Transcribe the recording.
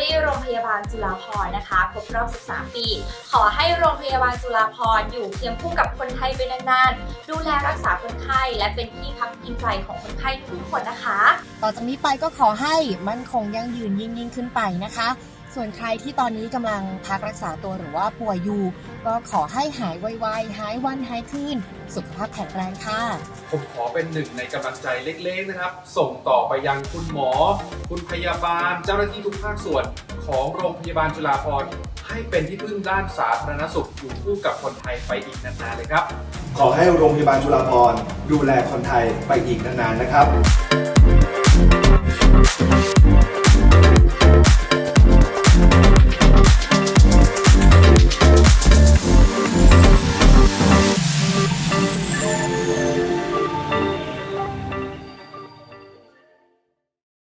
รี่โรงพยาบาลจุฬาภรนะคะครบรอบ 13 ปี ขอให้โรงพยาบาลจุฬาภรอยู่เคียงคู่กับคนไทยไปนานๆ ดูแลรักษาคนไข้และเป็นที่พักพิงใจของคนไข้ทุกคนนะคะ ต่อจากนี้ไปก็ขอให้มั่นคงยั่งยืนยิ่งยิ่งขึ้นไปนะคะ ส่วนใครที่ตอนนี้กำลังพักรักษาตัวหรือว่าป่วยอยู่ ก็ขอให้หายไวๆ หายวันหายคืนสุขภาพแข็งแรงค่ะ ผมขอเป็นหนึ่งในกำลังใจเล็กๆนะครับ ส่งต่อไปยังคุณหมอ คุณพยาบาล เจ้าหน้าที่ทุกภาคส่วนของโรงพยาบาลจุฬาภรณ์ให้เป็นที่พึ่งด้านสาธารณสุขอยู่คู่กับคนไทยไปอีกนานๆเลยครับ ขอให้โรงพยาบาลจุฬาภรณ์ดูแลคนไทยไปอีกนานๆนะครับ